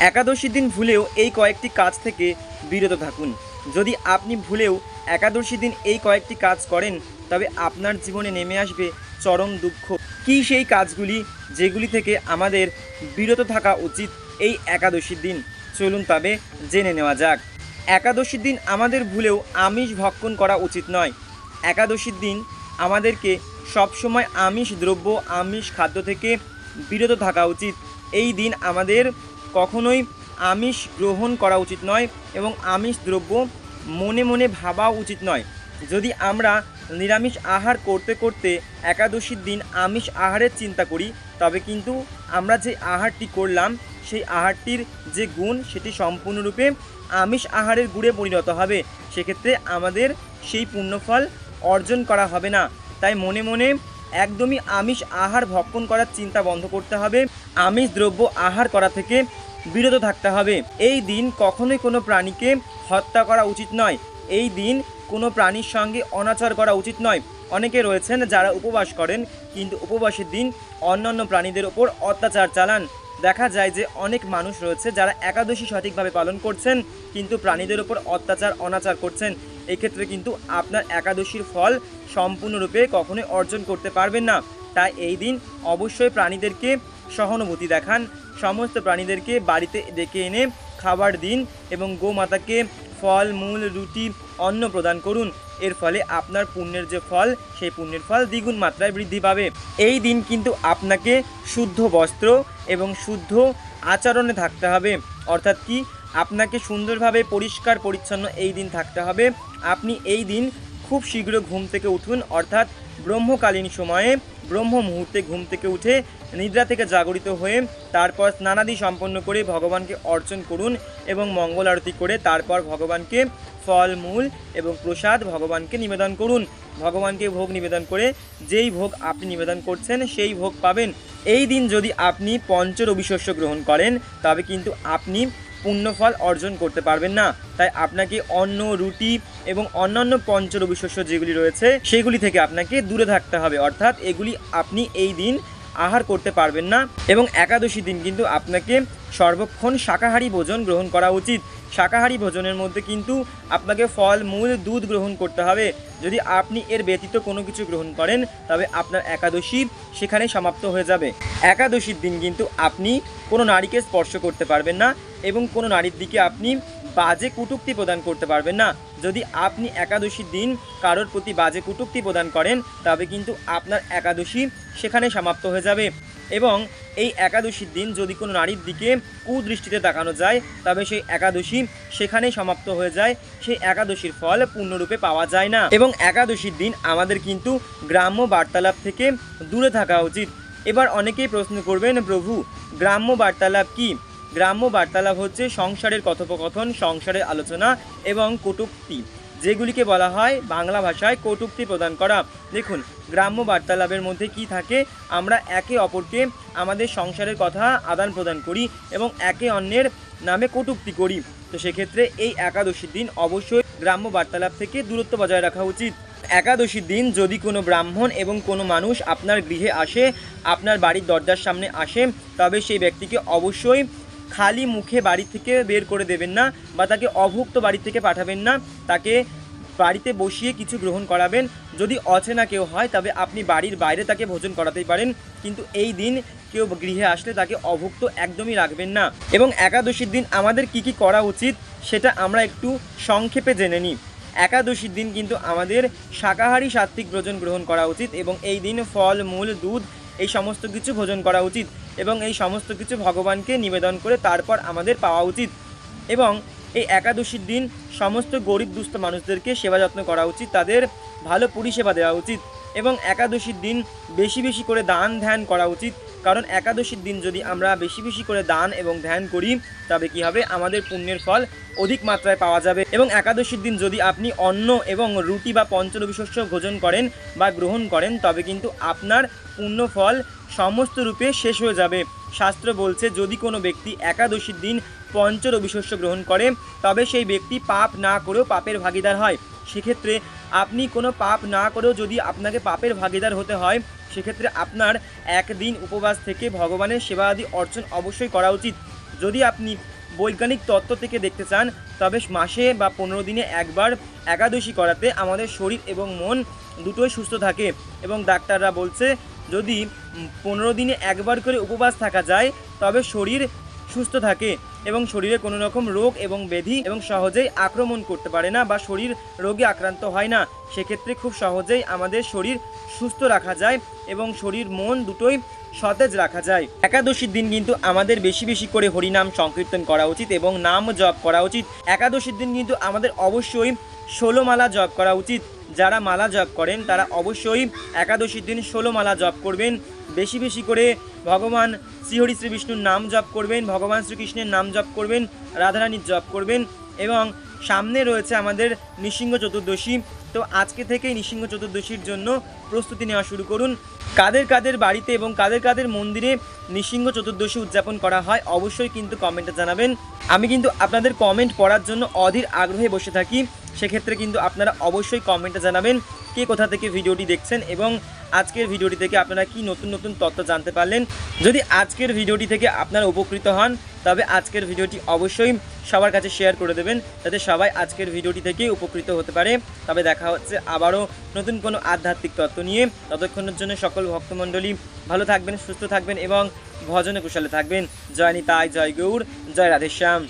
একাদশীর দিন ভুলেও এই কয়েকটি কাজ থেকে বিরত থাকুন। যদি আপনি ভুলেও একাদশী দিন এই কয়েকটি কাজ করেন, তবে আপনার জীবনে নেমে আসবে চরম দুঃখ। কী সেই কাজগুলি যেগুলি থেকে আমাদের বিরত থাকা উচিত এই একাদশীর দিন? চলুন তবে জেনে নেওয়া যাক। একাদশীর দিন আমাদের ভুলেও আমিষ ভক্ষণ করা উচিত নয়। একাদশীর দিন আমাদেরকে সবসময় আমিষ দ্রব্য, আমিষ খাদ্য থেকে বিরত থাকা উচিত। এই দিন আমাদের কখনোই আমিষ গ্রহণ করা উচিত নয় এবং আমিষ দ্রব্য মনে মনে ভাবা উচিত নয়। যদি আমরা নিরামিষ আহার করতে করতে একাদশীর দিন আমিষ আহারের চিন্তা করি, তবে কিন্তু আমরা যে আহারটি করলাম, সেই আহারটির যে গুণ, সেটি সম্পূর্ণরূপে আমিষ আহারের গুড়ে পরিণত হবে। সেক্ষেত্রে আমাদের সেই পুণ্যফল অর্জন করা হবে না। তাই মনে মনে একদমই আমিষ আহার ভক্ষণ করার চিন্তা বন্ধ করতে হবে। আমিষ দ্রব্য আহার করা থেকে বিরত থাকতে হবে। এই দিন কখনোই কোনো প্রাণীকে হত্যা করা উচিত নয়। এই দিন কোনো প্রাণীর সঙ্গে অনাচার করা উচিত নয়। অনেকে রয়েছেন যারা উপবাস করেন, কিন্তু উপবাসের দিন অন্যান্য প্রাণীদের ওপর অত্যাচার চালান। দেখা যায় যে অনেক মানুষ রয়েছে যারা একাদশী সঠিকভাবে পালন করছেন, কিন্তু প্রাণীদের ওপর অত্যাচার, অনাচার করছেন। এক্ষেত্রে কিন্তু আপনার একাদশীর ফল সম্পূর্ণরূপে কখনোই অর্জন করতে পারবেন না। তাই এই দিন অবশ্যই প্রাণীদেরকে সহানুভূতি দেখান। সমস্ত প্রাণীদেরকে বাড়িতে ডেকে এনে খাবার দিন এবং গোমাতাকে ফল, মূল, রুটি, অন্ন প্রদান করুন। এর ফলে আপনার পুণ্যের যে ফল, সেই পুণ্যের ফল দ্বিগুণ মাত্রায় বৃদ্ধি পাবে। এই দিন কিন্তু আপনাকে শুদ্ধ বস্ত্র এবং শুদ্ধ আচরণে থাকতে হবে। অর্থাৎ কি? আপনাকে সুন্দরভাবে পরিষ্কার পরিচ্ছন্ন এই দিন থাকতে হবে। আপনি এই দিন খুব শীঘ্র ঘুম থেকে উঠুন। অর্থাৎ ব্রহ্মকালীন সময়ে ব্রহ্ম মুহূর্তে ঘুম থেকে উঠে নিদ্রা থেকে জাগরিত হয়ে তারপর স্নানাদি সম্পন্ন করে ভগবানকে অর্চন করুন এবং মঙ্গল আরতি করে তারপর ভগবানকে ফল, মূল এবং প্রসাদ ভগবানকে নিবেদন করুন। ভগবানকে ভোগ নিবেদন করে যেই ভোগ আপনি নিবেদন করছেন সেই ভোগ পাবেন। এই দিন যদি আপনি পঞ্চ রবিশস্য গ্রহণ করেন, তবে কিন্তু আপনি পুণ্যফল অর্জন করতে পারবেন না। তাই আপনাকে অন্ন, রুটি এবং অন্যান্য পঞ্চরবি শস্য যেগুলি রয়েছে, সেগুলি থেকে আপনাকে দূরে থাকতে হবে। অর্থাৎ এগুলি আপনি এই দিন আহার করতে পারবেন না এবং একাদশী দিন কিন্তু আপনাকে সর্বক্ষণ শাকাহারী ভোজন গ্রহণ করা উচিত। শাকাহারী ভোজনের মধ্যে কিন্তু আপনাকে ফল, মূল, দুধ গ্রহণ করতে হবে। যদি আপনি এর ব্যতীত কোনো কিছু গ্রহণ করেন, তবে আপনার একাদশী সেখানে সমাপ্ত হয়ে যাবে। একাদশীর দিন কিন্তু আপনি কোনো নারীকে স্পর্শ করতে পারবেন না এবং কোনো নারীর দিকে আপনি বাজে কুটুক্তি প্রদান করতে পারবেন না। যদি আপনি একাদশীর দিন কারোর প্রতি বাজে কুটুক্তি প্রদান করেন, তবে কিন্তু আপনার একাদশী সেখানে সমাপ্ত হয়ে যাবে। এবং এই একাদশীর দিন যদি কোনো নারীর দিকে কুদৃষ্টিতে তাকানো যায়, তবে সেই একাদশী সেখানেই সমাপ্ত হয়ে যায়। সেই একাদশীর ফল পূর্ণরূপে পাওয়া যায় না। এবং একাদশীর দিন আমাদের কিন্তু গ্রাম্য বার্তালাপ থেকে দূরে থাকা উচিত। এবার অনেকেই প্রশ্ন করবেন, প্রভু, গ্রাম্য বার্তালাপ কি? গ্রাম্য বার্তালাপ হচ্ছে সংসারের কথোপকথন, সংসারের আলোচনা এবং কটূক্তি, যেগুলিকে বলা হয় বাংলা ভাষায় কটূক্তি প্রদান করা। দেখুন, গ্রাম্য বার্তালাপের মধ্যে কি থাকে? আমরা একে অপরকে আমাদের সংসারের কথা আদান প্রদান করি এবং একে অন্যের নামে কটূক্তি করি। তো সেক্ষেত্রে এই একাদশীর দিন অবশ্যই গ্রাম্য বার্তালাপ থেকে দূরত্ব বজায় রাখা উচিত। একাদশীর দিন যদি কোনো ব্রাহ্মণ এবং কোনো মানুষ আপনার গৃহে আসে, আপনার বাড়ির দরজার সামনে আসে, তবে সেই ব্যক্তিকে অবশ্যই খালি মুখে বাড়ি থেকে বের করে দেবেন না বা তাকে অভুক্ত বাড়ি থেকে পাঠাবেন না, তাকে বাড়িতে বসিয়ে কিছু গ্রহণ করাবেন। যদি অচেনা কেউ হয়, তবে আপনি বাড়ির বাইরে তাকে ভোজন করাতেই পারেন। কিন্তু এই দিন কেউ গৃহে আসলে তাকে অভুক্ত একদমই রাখবেন না। এবং একাদশীর দিন আমাদের কি কি করা উচিত, সেটা আমরা একটু সংক্ষেপে জেনে নিই। একাদশীর দিন কিন্তু আমাদের শাকাহারী সাত্ত্বিক ভোজন গ্রহণ করা উচিত এবং এই দিন ফল, মূল, দুধ, এই সমস্ত কিছু ভোজন করা উচিত। এবং এই সমস্ত কিছু ভগবানকে নিবেদন করে তারপর আমাদের পাওয়া উচিত। এবং এই একাদশীর দিন সমস্ত গরিব দুস্থ মানুষদেরকে সেবা যত্ন করা উচিত, তাদের ভালো পরিষেবা দেওয়া উচিত এবং একাদশীর দিন বেশি বেশি করে দান ধ্যান করা উচিত। কারণ একাদশীর দিন যদি আমরা বেশি বেশি করে দান এবং ধ্যান করি, তবে কি হবে? আমাদের পুণ্যের ফল অধিক মাত্রায় পাওয়া যাবে। এবং একাদশীর দিন যদি আপনি অন্ন এবং রুটি বা পঞ্চরবিশস্য ভোজন করেন বা গ্রহণ করেন, তবে কিন্তু আপনার পুণ্য ফল সমস্ত রূপে শেষ হয়ে যাবে। শাস্ত্র বলছে, যদি কোনো ব্যক্তি একাদশীর দিন পঞ্চরবিশস্য গ্রহণ করে, তবে সেই ব্যক্তি পাপ না করেও পাপের ভাগিদার হয়। সেক্ষেত্রে আপনি কোনো পাপ না করেও যদি আপনাকে পাপের ভাগিদার হতে হয়, সেক্ষেত্রে আপনার একদিন উপবাস থেকে ভগবানের সেবা আদি অর্চন অবশ্যই করা উচিত। যদি আপনি বৈজ্ঞানিক তত্ত্ব থেকে দেখতে চান, তবে মাসে বা পনেরো দিনে একবার একাদশী করাতে আমাদের শরীর এবং মন দুটোই সুস্থ থাকে এবং ডাক্তাররা বলছে, যদি পনেরো দিনে একবার করে উপবাস থাকা যায়, তবে শরীর সুস্থ থাকে এবং শরীরে কোনো রকম রোগ এবং ব্যাধি এবং সহজেই আক্রমণ করতে পারে না বা শরীর রোগে আক্রান্ত হয় না। সেক্ষেত্রে খুব সহজেই আমাদের শরীর সুস্থ রাখা যায় এবং শরীর মন দুটোই সতেজ রাখা যায়। একাদশীর দিন কিন্তু আমাদের বেশি বেশি করে হরিনাম সংকীর্তন করা উচিত এবং নাম জপ করা উচিত। একাদশীর দিন কিন্তু আমাদের অবশ্যই ষোলো মালা জপ করা উচিত। যারা মালা জপ করেন তারা অবশ্যই একাদশীর দিন ষোলো মালা জপ করবেন। বেশি বেশি করে ভগবান শ্রীহরি শ্রী বিষ্ণুর নাম জপ করবেন, ভগবান শ্রীকৃষ্ণের নাম জপ করবেন, রাধারানীর জপ করবেন এবং সামনে রয়েছে আমাদের নৃসিংহ চতুর্দশী। তো আজকে থেকেই নৃসিংহ চতুর্দশীর জন্য প্রস্তুতি নেওয়া শুরু করুন। কাদের কাদের বাড়িতে এবং কাদের কাদের মন্দিরে নৃসিংহ চতুর্দশী উদযাপন করা হয় অবশ্যই কিন্তু কমেন্টে জানাবেন। আমি কিন্তু আপনাদের কমেন্ট পড়ার জন্য অধীর আগ্রহে বসে থাকি। সেক্ষেত্রে কিন্তু আপনারা অবশ্যই কমেন্টে জানাবেন কে কোথা থেকে ভিডিওটি দেখছেন এবং আজকের ভিডিওটি থেকে আপনারা কি নতুন নতুন তথ্য জানতে পারলেন। যদি আজকের ভিডিওটি থেকে আপনারা উপকৃত হন, তবে আজকের ভিডিওটি অবশ্যই সবার কাছে শেয়ার করে দেবেন যাতে সবাই আজকের ভিডিওটি থেকে উপকৃত হতে পারে। তবে দেখা হচ্ছে আবারও নতুন কোনো আধ্যাত্মিক তত্ত্ব নিয়ে। ততক্ষণের জন্য সকল ভক্তমণ্ডলী ভালো থাকবেন, সুস্থ থাকবেন এবং ভজনে কুশলে থাকবেন। জয় নিতাই, জয় গৌর, জয় রাধেশ্যাম।